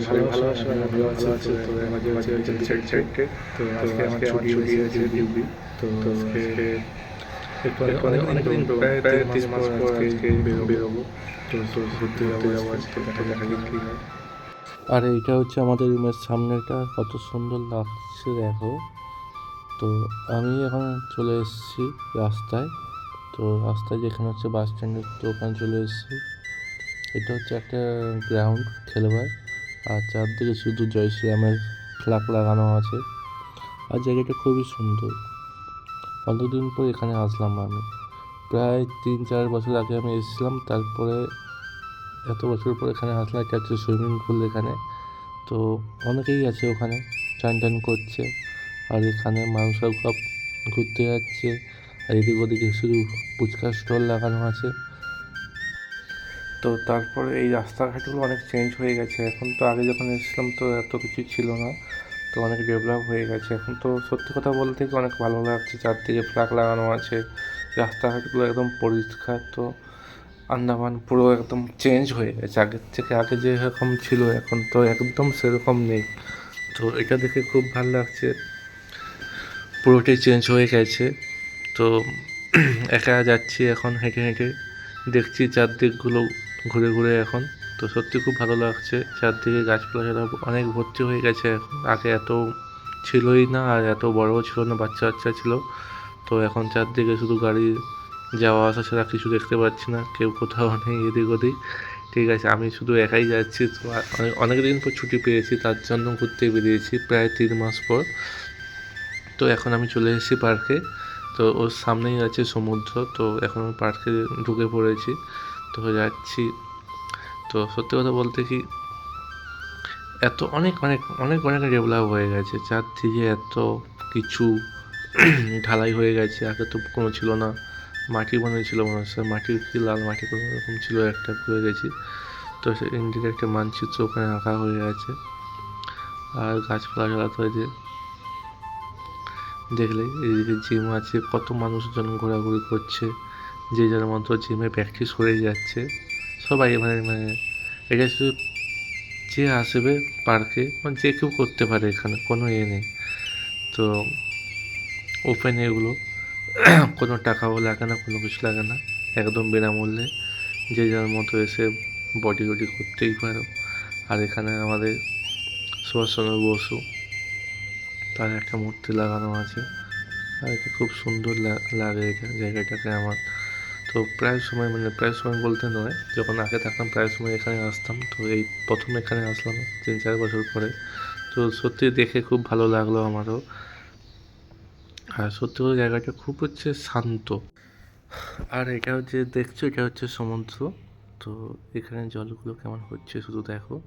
সবাই ভালো ভালো আছো আমি ভালো আছি তো মাঝে মাঝে হচ্ছে সাইড সাইডে তো আজকে আমার ছুটি গেছে ডিউটি তো আজকে একটু অনেক অনেক দিন প্রায় প্রায় তিন মাস পর আজকে বেরোবো। তো তো ঘুরতে যাব যাব আজকে দেখা দেখা যাক কী হয়। আর এইটা হচ্ছে আমাদের রুমের সামনেটা কত সুন্দর লাগছে দেখো। তো আমি এখন চলে এসেছি রাস্তায়। তো রাস্তায় যেখানে হচ্ছে বাস স্ট্যান্ডের তো ওখানে চলে এসেছি। এটা হচ্ছে একটা গ্রাউন্ড খেলবার। আর চারদিকে শুধু জয় শ্রীরামের ফ্ল্যাগ লাগানো আছে। আর জায়গাটা খুবই সুন্দর। অনেকদিন পর এখানে আসলাম আমি। প্রায় তিন, চার বছর আগে আমি এসেছিলাম, তারপরে এত বছর পর এখানে আসলাম এটা হচ্ছে সুইমিং পুল এখানে। তো অনেকেই আছে ওখানে, চান টান করছে, আর এখানে মানুষরা ঘুরতে যাচ্ছে। আর এদিক ওদিকে শুধু ফুচকার স্টল লাগানো আছে। তো তারপরে এই রাস্তাঘাটগুলো অনেক চেঞ্জ হয়ে গেছে। এখন তো আগে যখন এসেছিলাম তো এত কিছু ছিল না, তো অনেক ডেভেলপ হয়ে গেছে। এখন তো সত্যি কথা বলতে কি অনেক ভালো লাগছে, চারদিকে ফ্ল্যাগ লাগানো আছে, রাস্তাঘাটগুলো একদম পরিষ্কার তো, আন্দামান পুরো একদম চেঞ্জ হয়ে গেছে। আগের থেকে, আগে যেরকম ছিল, এখন তো একদম সেরকম নেই। তো এটা দেখে খুব ভালো লাগছে। পুরোটাই চেঞ্জ হয়ে গেছে। তো একা যাচ্ছি এখন, হেঁটে হেঁটে দেখছি চারদিকগুলো ঘুরে ঘুরে এখন। তো সত্যি খুব ভালো লাগছে। চারদিকে গাছপালা অনেক ভর্তি হয়ে গেছে এখন। আগে এত ছিলই না, আর এত বড়ও ছিল না, বাচ্চা বাচ্চা ছিল। তো এখন চারদিকে শুধু গাড়ি যাওয়া আসা ছাড়া কিছু দেখতে পাচ্ছি না। কেউ কোথাও নেই এদিক ওদিক। ঠিক আছে, আমি শুধু একাই যাচ্ছি। তো অনেক দিন পর ছুটি পেয়েছি, তার জন্য ঘুরতে বেরিয়েছি প্রায় তিন মাস পর। তো এখন আমি চলে এসেছি পার্কে। তো ওর সামনেই আছে সমুদ্র। তো এখন পার্কে ঢুকে পড়েছি। তো যাচ্ছি। তো সত্যি কথা বলতে কি, এত অনেক অনেক অনেক অনেক ডেভেলপ হয়ে গেছে। চারদিকে এত কিছু ঢালাই হয়ে গেছে। আগে তো কোনো ছিল না। মাটি বানিয়েছিল মনে হচ্ছে। মাটি কি লাল মাটি কোনো রকম ছিল একটা ভুলে গেছি। তো সে ইন্ডিয়ার একটা মানচিত্র ওখানে আঁকা হয়ে গেছে আর গাছপালা জ্বালাতে হয়েছে দেখলে এদিকে জিম আছে। কত মানুষজন ঘোরাঘুরি করছে। যে যার মতো জিমে প্র্যাকটিস করে যাচ্ছে। সবাই মানে মানে এটা শুধু যে আসবে পার্কে মানে যে কেউ করতে পারে এখানে, কোনো ইয়ে নেই। তো ওপেন এগুলো, কোনো টাকাও লাগে না, কোনো কিছু লাগে না, একদম বিনামূল্যে। যে যার মতো এসে বডি টডি করতেই পারো। আর এখানে আমাদের সুভাষচন্দ্র বসু, তার একটা মূর্তি লাগানো আছে। আর এটা খুব সুন্দর লাগে এটা জায়গাটাকে আমার। তো প্রায় সময় মানে প্রায় সময় বলতে নয়, যখন আগে থাকতাম প্রায় সময় এখানে আসতাম। তো এই প্রথম এখানে আসলাম তিন, চার বছর পরে। তো সত্যি দেখে খুব ভালো লাগল আমারও। আর সত্যি করে জায়গাটা খুব হচ্ছে শান্ত। আর এটা হচ্ছে, দেখছ, এটা হচ্ছে সমুদ্র। তো এখানে জলগুলো কেমন হচ্ছে শুধু দেখো।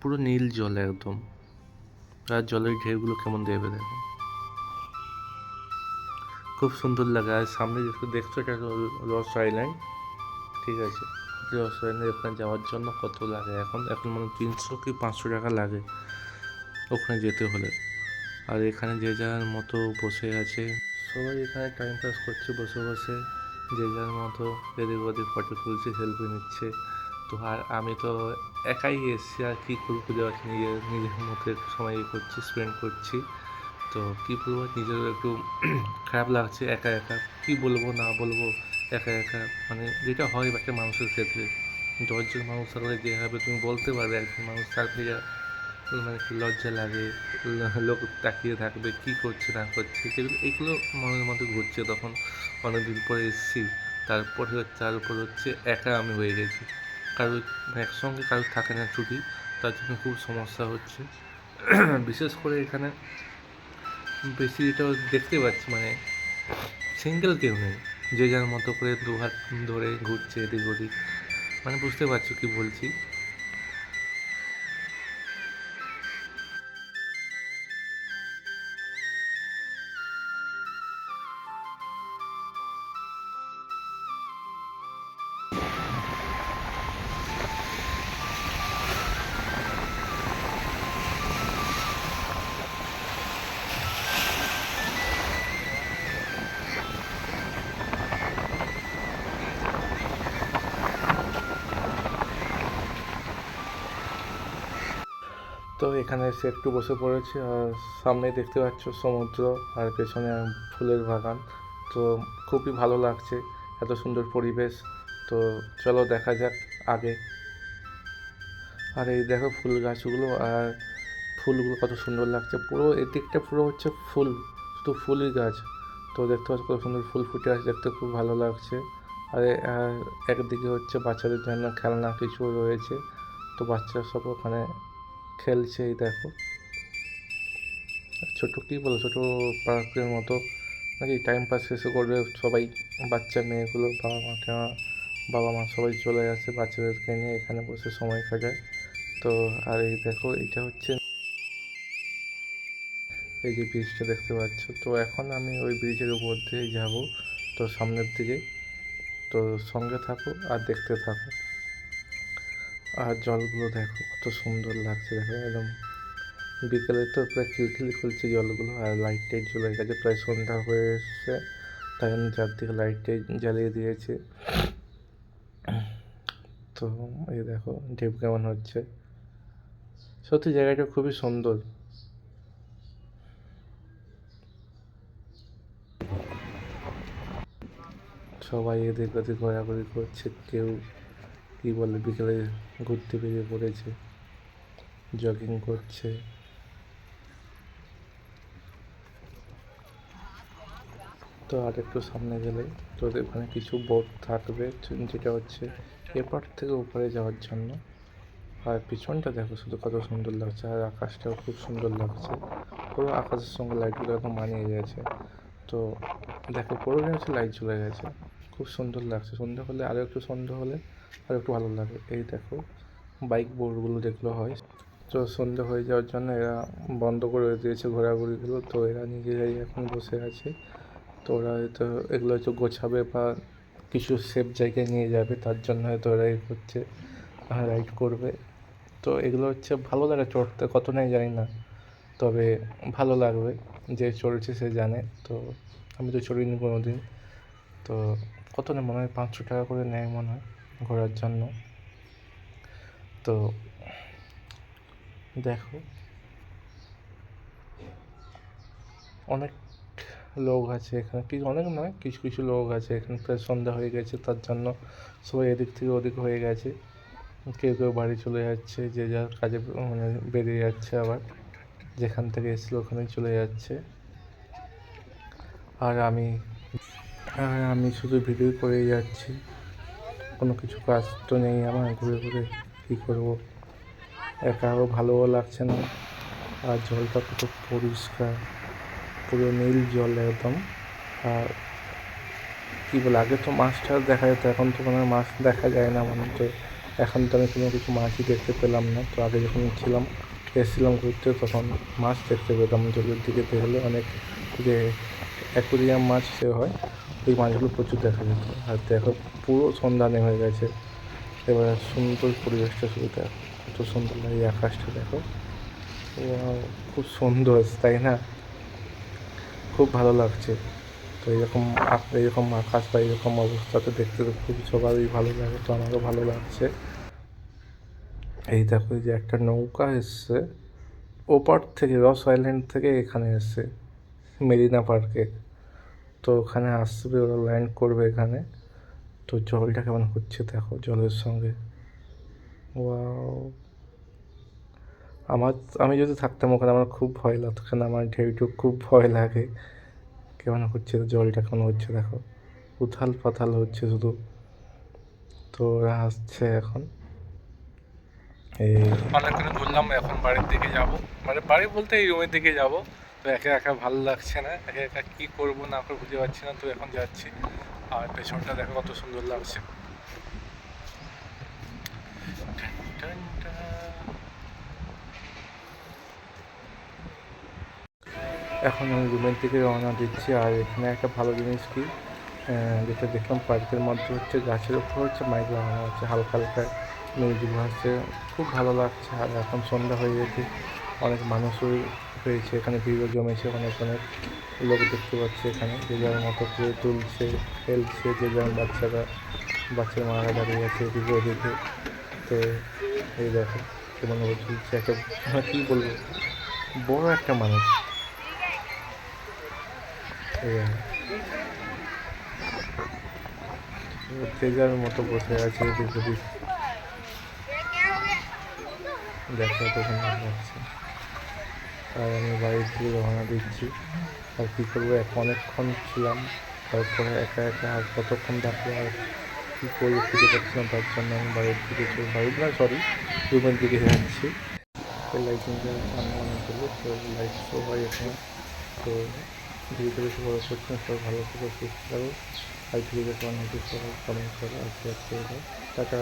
পুরো নীল জল একদম। আর জলের ঢেউগুলো কেমন দেবে দেখো। খুব সুন্দর লাগে। আর সামনে যেটা দেখছ, এটা হলো রস আইল্যান্ড ঠিক আছে? রস আইল্যান্ড ওখানে যাওয়ার জন্য কত লাগে? এখন এখন মানে তিনশো কি পাঁচশো টাকা লাগে ওখানে যেতে হলে। আর এখানে যে যার মতো বসে আছে, সবাই এখানে টাইম পাস করছে বসে বসে। যে যার মতো এদিক ওদিক ফটো তুলছে সেলফি নিচ্ছে। তো আর আমি তো একাই এসেছি, আর কী করব? খুঁজে নিজের নিজের মতো একটু সময় ইয়ে করছি স্পেন্ড করছি। তো কী বলব, নিজেরও একটু খারাপ লাগছে, একা একা। কী বলব, না বলব, একা একা। মানে যেটা হয় একটা মানুষের ক্ষেত্রে দশজন মানুষ থাকলে যে হবে তুমি বলতে পারবে একজন মানুষ থাকলে মানে লজ্জা লাগে লোক তাকিয়ে থাকবে, কী করছে, না করছে সেগুলো এগুলো মনের মধ্যে ঘুরছে তখন। অনেকদিন পরে এসেছি, তারপরে তার উপর হচ্ছে একা আমি হয়ে গেছি। কারও একসঙ্গে কারও থাকে না ছুটি, তার জন্য খুব সমস্যা হচ্ছে। বিশেষ করে এখানে বেশি এটাও দেখতে পাচ্ছি মানে সিঙ্গেল কেউ নেই। যে যার মতো করে দু হাত ধরে ঘুরছে এদিক ওদিক। মানে বুঝতে পারছ কি বলছি? তো এখানে এসে একটু বসে পড়েছি আর সামনে দেখতে পাচ্ছ সমুদ্র আর পেছনে ফুলের বাগান। তো খুবই ভালো লাগছে, এত সুন্দর পরিবেশ। তো চলো দেখা যাক আগে। আর এই দেখো ফুল গাছগুলো আর ফুলগুলো কত সুন্দর লাগছে। পুরো এদিকটা পুরো হচ্ছে ফুল, শুধু ফুলই গাছ। তো দেখতে পাচ্ছ কত সুন্দর ফুল ফুটে আছে, দেখতে খুব ভালো লাগছে। আর একদিকে হচ্ছে বাচ্চাদের জন্য খেলনা কিছু রয়েছে। তো বাচ্চারা সব ওখানে খেলছে এই দেখো। ছোট কী বলো ছোট পার্কের মতো। নাকি টাইম পাস শেষে করবে সবাই, বাচ্চা মেয়েগুলো, বাবা মা মাকে বাবা মা সবাই চলে আসে বাচ্চাদেরকে নিয়ে, এখানে বসে সময় কাটায়। তো আর এই দেখো এটা হচ্ছে এই যে ব্রিজটা দেখতে পাচ্ছ। তো এখন আমি ওই ব্রিজের উপর দিয়ে যাব, তো সামনের দিকে। তো সঙ্গে থাকো আর দেখতে থাকো। আর জলগুলো দেখো, কত সুন্দর লাগছে দেখো, একদম বিকেলে তো প্রায় খিলখিলি খুলছে জলগুলো, আর লাইট টাইট জ্বলে গেছে, প্রায় সন্ধ্যা হয়ে এসছে, তাই চারদিকে লাইট টাইট জ্বালিয়ে দিয়েছে। তো এই দেখো, ঢেউ কেমন হচ্ছে। সত্যি জায়গাটা খুবই সুন্দর। সবাই এদিক ওদিক ঘোরাঘুরি করছে, কেউ কী বলে, বিকেলে ঘুরতে বেরিয়ে পড়েছে জগিং করছে। তো আর একটু সামনে গেলে তো ওখানে কিছু বোর্ড থাকবে, যেটা হচ্ছে এপার থেকে ওপারে যাওয়ার জন্য। আর পিছনটা দেখো, শুধু কত সুন্দর লাগছে, আর আকাশটাও খুব সুন্দর লাগছে। পুরো আকাশের সঙ্গে লাইটগুলো একদম মানিয়ে গেছে। তো দেখো পুরো হচ্ছে লাইট চলে গেছে। খুব সুন্দর লাগছে। সন্ধ্যা হলে আরও একটু সন্ধ্যা হলে আরও একটু ভালো লাগে। এই দেখো বাইক বোর্ডগুলো যেগুলো হয়। তো সন্ধ্যা হয়ে যাওয়ার জন্য এরা বন্ধ করে দিয়েছে ঘোরাঘুরিগুলো। তো এরা নিজেরাই এখন বসে আছে। তো ওরা হয়তো এগুলো হয়তো গোছাবে বা কিছু সেফ জায়গায় নিয়ে যাবে, তার জন্য হয়তো ওরা এই করছে রাইড করবে। তো এগুলো হচ্ছে ভালো লাগে চড়তে কত নেই জানি না। তবে ভালো লাগবে, যে চড়ছে সে জানে। তো আমি তো চড়িনি কোনো দিন তো কত নেয় মনে হয়? পাঁচশো টাকা করে নেয় মনে হয় ঘোরার জন্য। তো দেখো। অনেক লোক আছে এখানে। কিছু অনেক নয়, কিছু কিছু লোক আছে এখানে। প্রায় সন্ধ্যা হয়ে গেছে, তার জন্য সবাই এদিক থেকে ওদিক হয়ে গেছে। কেউ কেউ বাড়ি চলে যাচ্ছে, যে যার কাজে মানে বেরিয়ে যাচ্ছে আবার। যেখান থেকে এসেছিল ওখানেই চলে যাচ্ছে। আর আমি আর আমি শুধু ভিডিও করেই যাচ্ছি। কোনো কিছু কাজ তো নেই আমার, ঘুরে ঘুরে কী করব? একাও ভালোও লাগছে না। আর জলটা কত পরিষ্কার, পুরো নীল জল একদম। আর কী বলে, আগে তো মাছটা দেখা যেত, এখন তো কোনো মাছ দেখা যায় না মানে তো এখন তো আমি কোনো কিছু মাছই দেখতে পেলাম না। তো আগে যখন ছিলাম, এসেছিলাম ঘুরতে, তখন মাছ দেখতে পেতাম। জলের দিকে দেখলে অনেক যে অ্যাকুরিয়াম মাছ সে হয়, ওই মাছগুলো প্রচুর দেখা যেত আর দেখো, পুরো সন্ধ্যা নেমে গেছে। এবার সুন্দর পরিবেশটা শুধু দেখো, কত সুন্দর লাগে আকাশটা দেখো। খুব সুন্দর, তাই না? খুব ভালো লাগছে। তো এরকম এরকম আকাশ বা এরকম অবস্থাতে দেখতে তো খুব সবারই ভালো লাগে, তো আমারও ভালো লাগছে। এই দেখো যে একটা নৌকা এসছে, ওপার থেকে রস আইল্যান্ড থেকে এখানে এসছে। মেরিনা পার্কে। তো ওখানে আসবে, ওরা ল্যান্ড করবে এখানে। তো জলটা কেমন হচ্ছে দেখো, জলের সঙ্গে। ওয়াও আমার, আমি যদি থাকতাম ওখানে, আমার খুব ভয় লাগতো, কারণ আমার ঢেউটুক খুব ভয় লাগে। কেমন হচ্ছে, জলটা কেমন হচ্ছে দেখো। উথাল পাথাল হচ্ছে শুধু। তো ওরা আসছে এখন। অনেকক্ষণ ঘুরলাম এখন বাড়ির দিকে যাব। মানে বাড়ি বলতে এই রুমের দিকে যাব। তো একা একা ভালো লাগছে না। একা একা কী করব না করে বুঝতে পারছি না, তো এখন যাচ্ছি। আর পেছনটা দেখো কত সুন্দর লাগছে। এখন আমি রুমের দিকে রওনা দিচ্ছি। আর এখানে একটা ভালো জিনিস কি যেটা দেখলাম পার্কের মধ্যে হচ্ছে গাছের উপর হচ্ছে মাইক লাগানো হচ্ছে, হালকা হালকা মিউজিক ভাসছে খুব ভালো লাগছে। আর এখন সন্ধ্যা হয়ে গেছে। অনেক মানুষও হয়েছে এখানে ভিড়ও জমেছে অনেক অনেক লোক দেখতে পাচ্ছে এখানে। যে যার মতো করে তুলছে, খেলছে, যে যার বাচ্চারা, বাচ্চার মারা দাঁড়িয়ে আছে এদিকে ওদিকে। তো এই দেখো দেখে মনে হচ্ছে যে একটা মানে কী বলব? বড় একটা মানুষ। যে যার মতো বসে আছে দেখা তখন ভালো লাগছে। আর আমি বাড়ির দিকে রওনা দিচ্ছি। আর কী করব? এক অনেকক্ষণ ছিলাম। তারপরে একা একা আর কতক্ষণ থাকব আর কী করব খুঁজে পাচ্ছিলাম, তার জন্য আমি বাড়ির দিকে চলে বাড়ির না সরি রুমের দিকে যাচ্ছি। তো লাইটিংটা সামনে অনেক হলো তো লাইট শো হয় এখানে। তো ভিডিওটা বেশি বড় করছি না সবাই ভালো করে সুস্থ থাকো আর কেমন হচ্ছে সবাই কমেন্ট করো, আর শেয়ার করে টাটা।